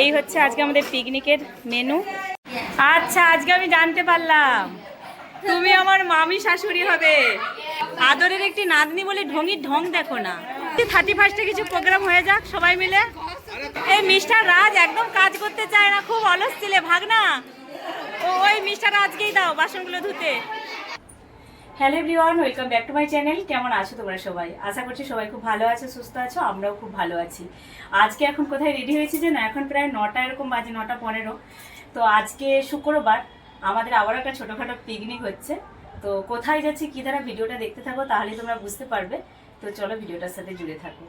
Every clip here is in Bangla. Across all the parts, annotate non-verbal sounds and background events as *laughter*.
এই হচ্ছে আজকে আমাদের পিকনিকের মেনু আচ্ছা আজকে আমি জানতে পারলাম, তুমি আমার মামি শাশুড়ি হবে। আদরের একটি নাতনি বলে ঢঙ্গির ঢং দেখো না। থার্টি ফার্স্টে কিছু প্রোগ্রাম হয়ে যাক, সবাই মিলে। এই মিস্টার রাজ একদম কাজ করতে চায় না, খুব অলস ছিলে ভাগ না ওই মিস্টার রাজকেই দাও বাসনগুলো ধুতে। Hello everyone welcome back to my channel কেমন আছো তোমরা সবাই? আশা করছি সবাই খুব ভালো আছো, সুস্থ আছো, আমরাও খুব ভালো আছি। আজকে এখন কোথায় রেডি হয়েছি যে না এখন প্রায় নটা, এরকম বাজে নটা পনেরো। তো আজকে শুক্রবার, আমাদের আবার একটা ছোটোখাটো পিকনিক হচ্ছে। তো কোথায় যাচ্ছি, কী দ্বারা ভিডিওটা দেখতে থাকো, তাহলেই তোমরা বুঝতে পারবে। তো চলো ভিডিওটার সাথে জুড়ে থাকো।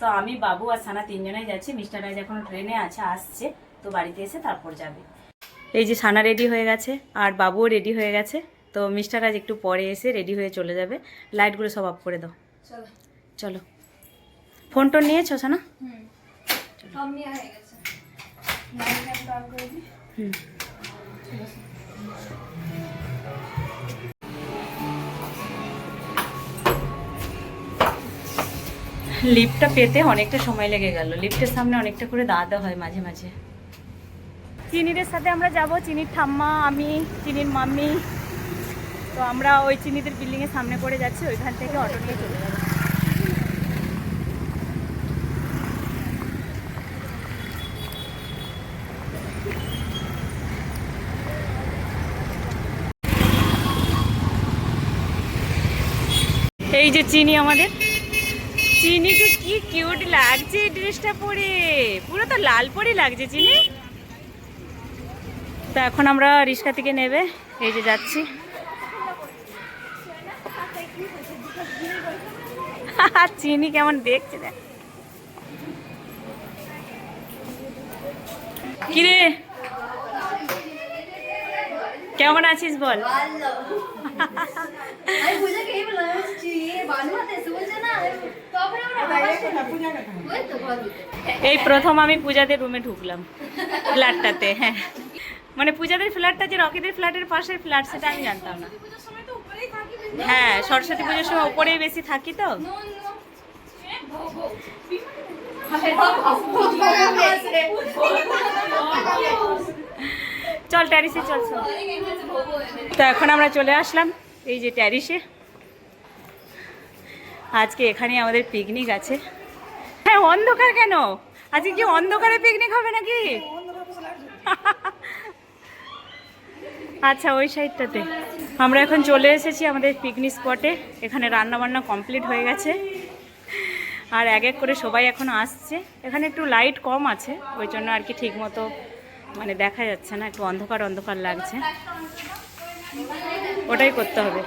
তো আমি, বাবু আর সানা তিনজনেই যাচ্ছি। মিস্টার রাজ এখন ট্রেনে আছে, আসছে। তো বাড়িতে এসে তারপর যাবে। এই যে সানা রেডি হয়ে গেছে, আর বাবুও রেডি হয়ে গেছে। তো মিস্টার আজ একটু পরে এসে রেডি হয়ে চলে যাবে। লাইটগুলো সব অফ করে দাও। চলো। ফোন টোন নিয়েছো সানা? হুম। লিফটটা পেতে অনেকটা সময় লেগে গেল। লিফটের সামনে অনেকটা করে দাঁড়াতে হয় মাঝে মাঝে। চিনিদের সাথে আমরা যাব চিনির ঠাম্মা আমি চিনির মাম্মি। তো আমরা ওই চিনিদের বিল্ডিংয়ের সামনে করে যাচ্ছি, ওইখান থেকে অটো নিয়ে চলে যাব। এই যে চিনি আমাদের। চিনিকে কি কিউট লাগছে এই ড্রেসটা পরে? পুরো তো লাল পরে লাগছে চিনি। তো এখন আমরা রিক্সা থেকে নেবে, এই যে যাচ্ছি। *laughs* চিনি কেমন দেখছে দেখ। কিরে? কেমন আছিস বল? এই প্রথম আমি পূজাদের রুমে ঢুকলাম ফ্ল্যাটটাতে হ্যাঁ। মানে পূজাদের ফ্ল্যাটটা যে রকিদের ফ্ল্যাটের পাশের ফ্ল্যাট সেটা আমি জানতাম না। হ্যাঁ সরস্বতী পুজোর সময় উপরেই বেশি থাকি তো। চল ট্যারিসে চল। তো এখন আমরা চলে আসলাম এই যে ট্যারিসে। আজকে এখানে আমাদের পিকনিক আছে। হ্যাঁ অন্ধকার কেন? আজকে কি অন্ধকারে পিকনিক হবে নাকি? *laughs* আচ্ছা ওই সাইডটাতে। আমরা এখন চলে এসেছি আমাদের পিকনিক স্পটে এখানে রান্না বান্না কমপ্লিট হয়ে গেছে। আর এক এক করে সবাই এখন আসছে। এখানে একটু লাইট কম আছে ওই জন্য আর কি ঠিক মতো মানে দেখা যাচ্ছে না একটু অন্ধকার অন্ধকার লাগছে। ওটাই করতে হবে।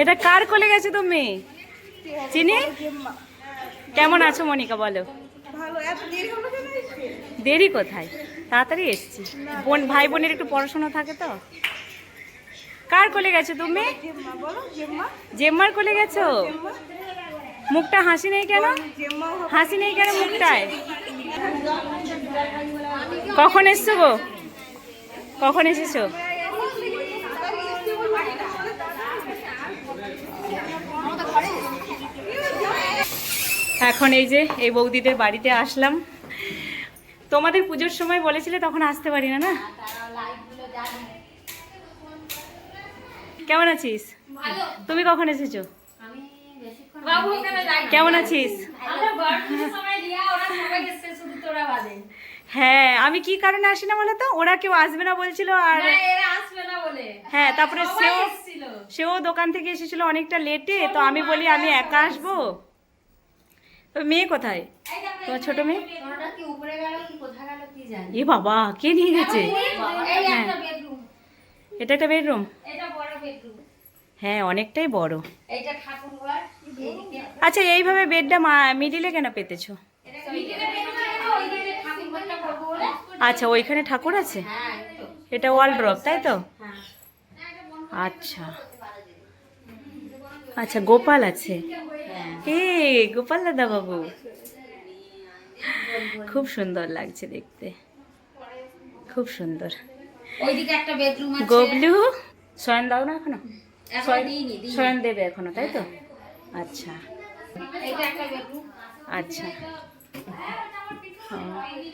এটা কার কোলে গেছে তুমি? চিনি? কেমন আছো মনিকা বলো? দেরি কোথায়? তাড়াতাড়ি এসছি। বোন ভাই বোনের একটু পড়াশোনা থাকে তো? কার কোলে গেছো তুমি? জেম্মার কোলে গেছো? মুখটা হাসি নেই কেন? হাসি নেই কেন মুখটায়? কখন এসছো গো? কখন এসেছ? এখন এই যে এই বৌদিদের বাড়িতে আসলাম। তোমাদের পুজোর সময় বলেছিলে তখন আসতে পারি না না? কেমন আছিস? তুমি কখন এসেছ? কেমন আছিস? হ্যাঁ আমি কি কারণে আসি না বলো তো ওরা কেউ আসবে না বলছিল আর হ্যাঁ তারপরে সেও সেও দোকান থেকে এসেছিল অনেকটা লেটে তো আমি বলি আমি একা আসব? তো মেয়ে কোথায়? তোমার ছোট মেয়ে? ওটা কি উপরে গেল কি কোথায় গেল কি জানি। এ বাবা কে নিয়ে গেছে? হ্যাঁ। এটা একটা বেডরুম এটা বড় বেডরুম হ্যাঁ অনেকটাই বড়। এইটা ঠাকুর ঘর আচ্ছা এইভাবে বেডটা মিডিলে কেন পেতেছো? আচ্ছা ওইখানে ঠাকুর আছে? হ্যাঁ এটা ওয়াল ড্রপ তাই তো? আচ্ছা। আচ্ছা গোপাল আছে। এ গোপাল দাদা বাবু খুব সুন্দর লাগছে দেখতে। খুব সুন্দর। ওইদিকে একটা বেডরুম আছে। গবলু শয়ন দাও না এখনও? শয়ন দেবে এখনও তাই তো? আচ্ছা। এইটা একটা বেডরুম আচ্ছা।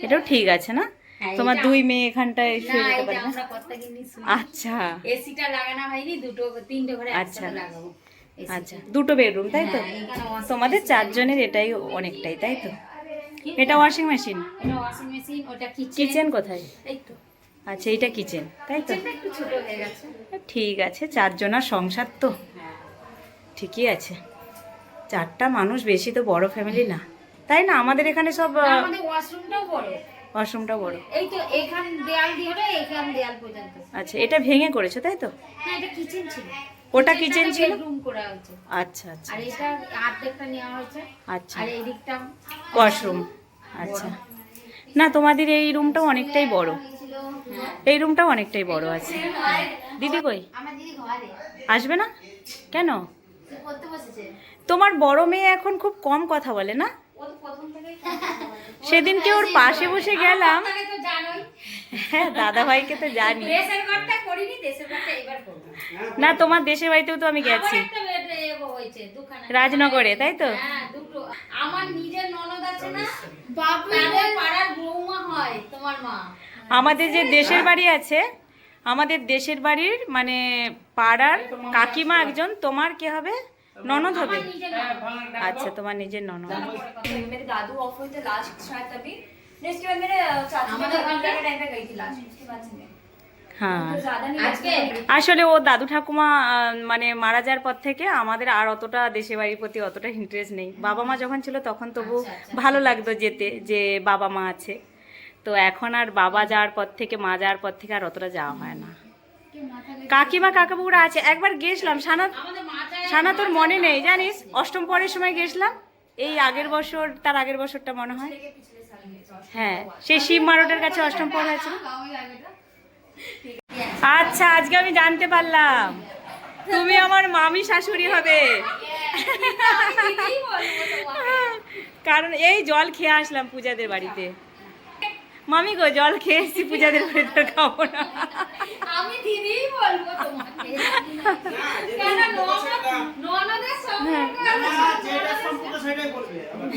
এটাও ঠিক আছে না? হ্যাঁ, তোমার এটা- দুই মেয়ে এখানটায় শুয়ে যেতে পারে না? আচ্ছা। এসিটা লাগানো হয়নি দুটো তিনটে ঘরে আচ্ছা। লাগাবো আচ্ছা দুটো বেডরুম তাই তো? হ্যাঁ, তোমাদের চারজনের এটাই অনেকটাই তাই তো? এটা ওয়াশিং মেশিন এটা ওয়াশিং মেশিন ওটা কিচেন কিচেন কোথায়? এই তো। আচ্ছা এইটা কিচেন তাই তো? ঠিক আছে চারজনার সংসার তো। ঠিকই আছে। চারটা মানুষ বেশি তো বড় ফ্যামিলি না। তাই না? আমাদের এখানে সব ওয়াশরুমটাও বড়। ওয়াশরুমটা বড়। এই তো এখান দেয়াল দিয়ে হলো এখান দেয়াল পর্যন্ত। আচ্ছা এটা ভেঙে করেছ তাই তো? হ্যাঁ এটা কিচেন ছিল। ওটা কিচেন ছিল? রুম করা হয়েছে। আচ্ছা আচ্ছা আর এটা আর্ধেকটা নেওয়া হয়েছে। আচ্ছা। আর এই দিকটা ওয়াশরুম আচ্ছা। না তোমাদের এই রুমটাও অনেকটাই বড়। এই রুমটাও অনেকটাই বড় আছে। দিদি কই? আমার দিদি ঘরে আসবে না? কেন? তোমার বড় মেয়ে এখন খুব কম কথা বলে না? ও তো সেদিনকে ওর পাশে বসে গেলাম। তাকে তো জানোই হ্যাঁ দাদা ভাইকে তো জানি। না তোমার দেশের বাড়িতেও তো আমি গেছি। রাজনগরে তাই তো? আমার নিজের ননদ আছে না পাড়ার বৌমা হয় তোমার মা। আমাদের যে দেশের বাড়ি আছে আমাদের দেশের বাড়ির মানে পাড়ার কাকিমা একজন তোমার কি হবে ননদ হবে আমার নিজের ননদ। আচ্ছা তোমার নিজের ননদ मेरे दादू ऑफ हुए थे लास्ट शायद तभी नहीं इसके बाद मेरे चाचू हमारे के घर घर पे- के टाइम पे गई थी लास्ट उसके बाद से नहीं হ্যাঁ तो ज्यादा नहीं আজকে আসলে ও দাদু ঠাকুমা আহ, মানে মারা যাওয়ার পর থেকে আমাদের আর অতটা দেশে বাড়ির প্রতি অতটা ইন্টারেস্ট নেই বাবা মা যখন ছিল তখন তবু ভালো লাগতো যেতে যে বাবা মা আছে তো এখন আর বাবা যাওয়ার পর থেকে, মা যাওয়ার পর থেকে আর অতটা যাওয়া হয় না। কাকিমা, কাকাবুরা আছে। একবার গেছিলাম সানা সানা তোর মনে নেই, জানিস? অষ্টম পরের সময় গেছিলাম। এই আগের বছর, তার আগের বছরটা মনে হয়। হ্যাঁ সেই শিব মারোটের কাছে অষ্টম পর হয়েছিল। আচ্ছা আজকে আমি জানতে পারলাম, তুমি আমার মামি শাশুড়ি হবে। কারণ এই জল খেয়ে আসলাম পূজাদের বাড়িতে। মামি গো জল খেয়ে এসেছি পূজাদের বাড়িতে খাব না। আমি দিদিই বলব তোমাকে।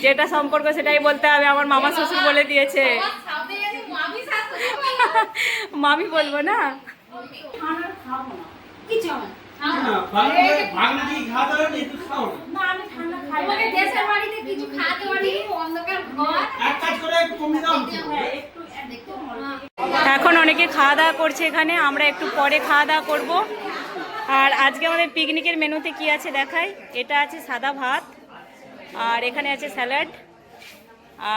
যেটা সম্পর্ক সেটাই বলতে হবে আমার মামা শ্বশুর বলে দিয়েছে। মামি শাশুড়ি বলো, মামি বলব না? কিছু হবে না। তোমাকে দেশের বাড়িতে কিছু খাওয়াতে পারি অন্ধকার ঘর দেখো, হ্যাঁ। এখন অনেকে খাওয়া দাওয়া করছে এখানে, আমরা একটু পরে খাওয়া দাওয়া করব। আর আজকে আমাদের পিকনিকের মেনুতে কি আছে দেখাই? এটা আছে সাদা ভাত, আর এখানে আছে স্যালাড,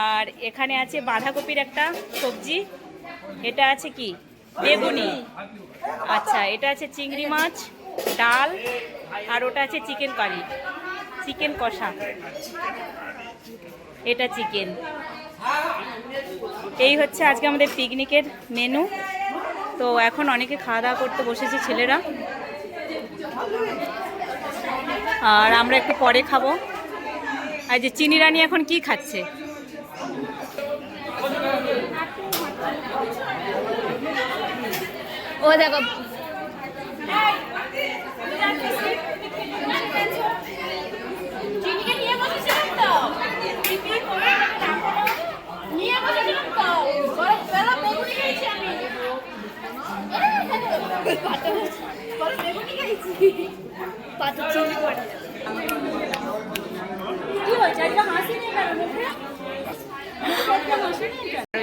আর এখানে আছে বাঁধাকপির একটা সবজি। এটা আছে কি? বেগুনি। আচ্ছা এটা আছে চিংড়ি মাছ, ডাল, আর ওটা আছে চিকেন কারি, চিকেন কষা। এটা চিকেন। এই হচ্ছে আজকে আমাদের পিকনিকের মেনু। তো এখন অনেকে খাওয়া দাওয়া করতে বসেছে ছেলেরা। আর আমরা একটু পরে খাব। আর যে চিনি রানী এখন কি খাচ্ছে? ও দেখো।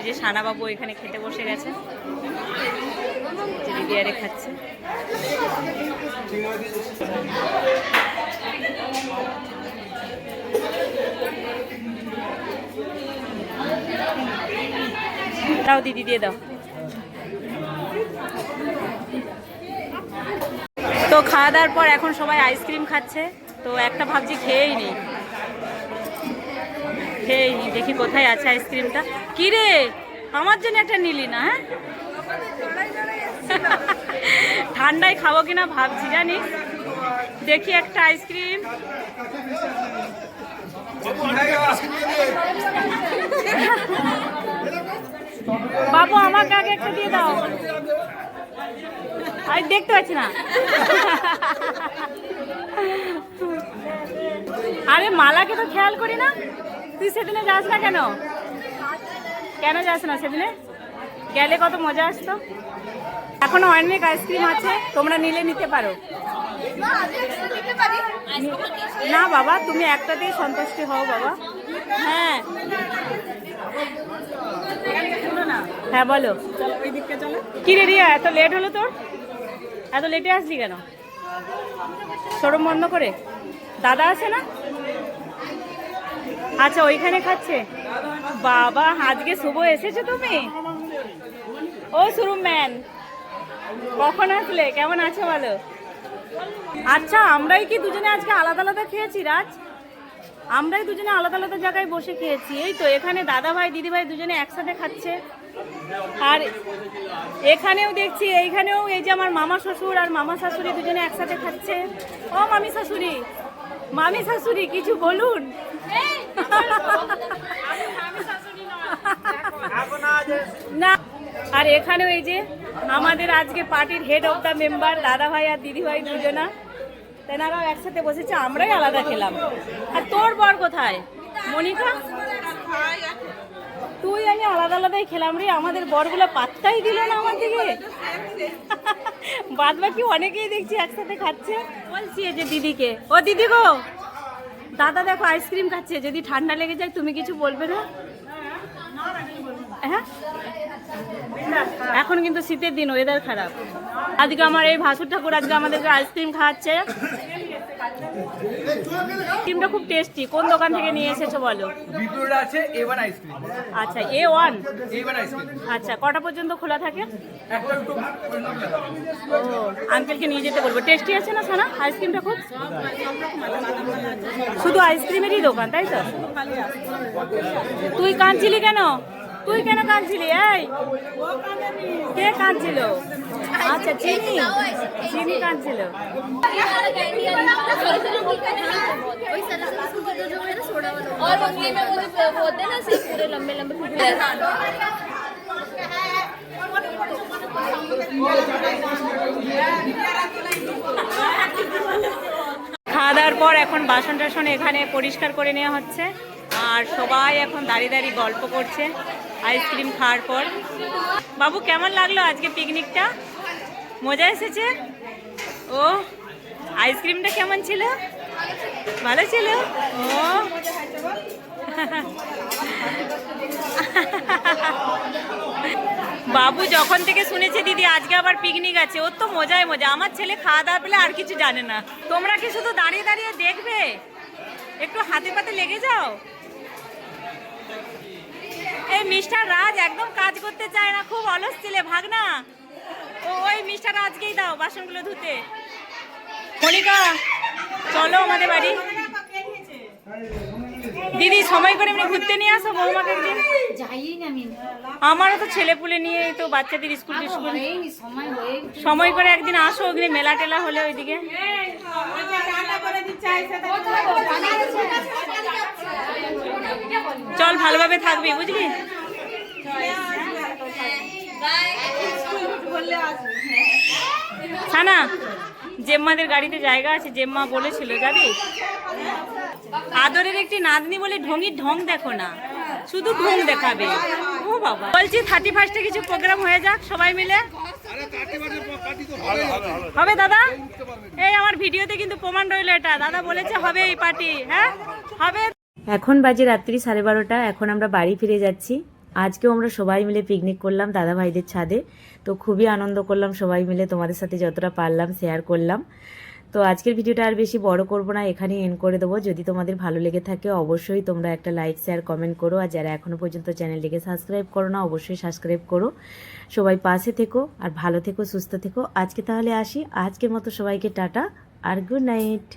যে সানাবাবু এখানে খেতে বসে গেছে। আরে খাচ্ছে। দাও দিদি দিয়ে দাও। তো খাওয়া দাওয়ার পর এখন সবাই আইসক্রিম খাচ্ছে। তো একটা ভাবছি খেয়েই নেই খেয়েই নি, দেখি কোথায় আছে আইসক্রিমটা। কি রে? আমার জন্য একটা নিলি না হ্যাঁ? *laughs* ঠান্ডায় খাব কিনা ভাবছি, জানিস? দেখি একটা আইসক্রিম। বাবু, আমাকে আগে একটা দিয়ে দাও। আমি দেখতে পাচ্ছি না। আরে মালাকে তো খেয়াল করি না। তুই সেদিনে যাস না কেন? কেন যাস না সেদিনে? গেলে কত মজা আসতো। এখনও অনেক আইসক্রিম আছে তোমরা নিলে নিতে পারো। না আমি একসাথে নিতে পারি না বাবা তুমি একটাতেই সন্তুষ্টি হও বাবা। হ্যাঁ। হ্যাঁ বলো। কি রে রিয়া এত লেট হলো তোর? এত লেটে আসলি কেন? শোরুম বন্ধ করে? দাদা আছে না? আচ্ছা ওইখানে খাচ্ছে। বাবা, আজকে শুভ এসেছ তুমি? ও শোরুম ম্যান। কখন আসলে? কেমন আছো বলো? আচ্ছা আমরাই কি দুজনে আজকে আলাদা আলাদা খেয়েছি, রাজ? আমরাই দুজনে আলাদা আলাদা জায়গায় বসে খেয়েছি। এই তো, এখানে দাদা ভাই, দিদি ভাই দুজনে একসাথে খাচ্ছে। আর এখানেও দেখছি, এইখানেও এই যে আমার মামা শ্বশুর আর মামা শাশুড়ি দুজনে একসাথে খাচ্ছে। ও মামি শাশুড়ি মামি শাশুড়ি, কিছু বলুন? না, আর এখানেও এই যে আমাদের আজকে পার্টির হেড অফ দ্য মেম্বার দাদা ভাই আর দিদি ভাই দুজনা, তেনারাও একসাথে বসেছে, আমরাই আলাদা খেলাম। আর তোর বর কোথায়? মনিকা? তুই আমি আলাদা আলাদাই খেলাম রে। আমাদের বরগুলো পাত্তাই দিল না আমার দিকে। বাদ বাকি অনেকেই দেখছি একসাথে খাচ্ছে। বলছি যে দিদিকে, ও দিদি গো, দাদা দেখো আইসক্রিম খাচ্ছে, যদি ঠান্ডা লেগে যায় তুমি কিছু বলবে না? হ্যাঁ? এখন কিন্তু শীতের দিন ওয়েদার খারাপ। আজকে আমার এই ভাসুর ঠাকুর আজকে আমাদেরকে আইসক্রিম খাওয়াচ্ছে। আইসক্রিমটা খুব টেস্টি কোন দোকান থেকে নিয়ে এসেছ বলো? বিপুর আছে এ ওয়ান আইসক্রিম আচ্ছা A one A one ice cream আচ্ছা কটা পর্যন্ত খোলা থাকে? ও আঙ্কেলকে নিয়ে যেতে বলব। টেস্টি আছে না সোনা? আইসক্রিমটা খুব? শুধু আইসক্রিমেরই দোকান তাই তো? তুই কাঁদছিলি কেন? তুই কেন কাঁদছিলি এই কে কাঁদছিল আচ্ছা চিনি চিনি কাঁদছিল ওই সারা সারা সুগার जो है ना सोडा वाला और उंगली में वो जो वो होते हैं ना सिर्फ पूरे लंबे लंबे फुटबॉल খাওয়া দাওয়ার পর এখন বাসন টাসন এখানে পরিষ্কার করে নেওয়া হচ্ছে আর সবাই এখন দাঁড়িয়ে দাঁড়িয়ে গল্প করছে আইসক্রিম খাওয়ার পর। বাবু, কেমন লাগল আজকে পিকনিকটা মজা এসেছে? ও, আইসক্রিমটা কেমন ছিল? ভালো ছিল? ও। বাবু, যখন থেকে শুনেছে দিদি, আজকে আবার পিকনিক আছে। ওর তো মজায় মজা। আমার ছেলে খাওয়া দাওয়া পেলে আর কিছু জানে না। তোমরা কি শুধু দাঁড়িয়ে দাঁড়িয়ে দেখবে? একটু হাতে পাতে লেগে যাও? এই মিস্টার রাজ একদম কাজ করতে চায় না খুব অলস ছেলে ভাগ না ও ওই মিস্টার রাজকেই দাও বাসনগুলো ধুতে। মনিকা চলো আমাদের বাড়ি। দিদি সময় করে এমনি ঘুরতে নিয়ে আসো বৌমাকে একদিন। যাই না আমি আমারও তো ছেলে পুলে নিয়ে তো বাচ্চাদের স্কুল টিস্কুল। সময় করে একদিন আসো ওখানে মেলা টেলা হলে ওইদিকে। চল ভালোভাবে থাকবি, বুঝলি? ছানা জেম্মাদের গাড়িতে জায়গা আছে, জেম্মা বলেছিল, যাবি? আদরের একটি নাতনি বলে ঢঙ্গির ঢং দেখো না, শুধু ঢং দেখাবে। ও বাবা। বলছি থার্টি ফার্স্টে কিছু প্রোগ্রাম হয়ে যাক, সবাই মিলে? হবে দাদা? এই আমার ভিডিওতে কিন্তু প্রমাণ রইল এটা। দাদা বলেছে হবে এই পার্টি হ্যাঁ? হবে। এখন বাজে রাত্রি সাড়ে বারোটা, এখন আমরা বাড়ি ফিরে যাচ্ছি। আজকেও আমরা সবাই মিলে পিকনিক করলাম দাদা ভাইদের ছাদে। তো খুবই আনন্দ করলাম সবাই মিলে, তোমাদের সাথে যতটা পারলাম শেয়ার করলাম। তো আজকের ভিডিওটা আর বেশি বড় করব না, এখানেই এন্ড করে দেবো। যদি তোমাদের ভালো লেগে থাকে অবশ্যই তোমরা একটা লাইক শেয়ার কমেন্ট করো। আর যারা এখনও পর্যন্ত চ্যানেলটিকে সাবস্ক্রাইব করো না, অবশ্যই সাবস্ক্রাইব করো। সবাই পাশে থেকো আর ভালো থেকো, সুস্থ থেকো। আজকে তাহলে আসি। আজকের মতো সবাইকে টাটা আর গুড নাইট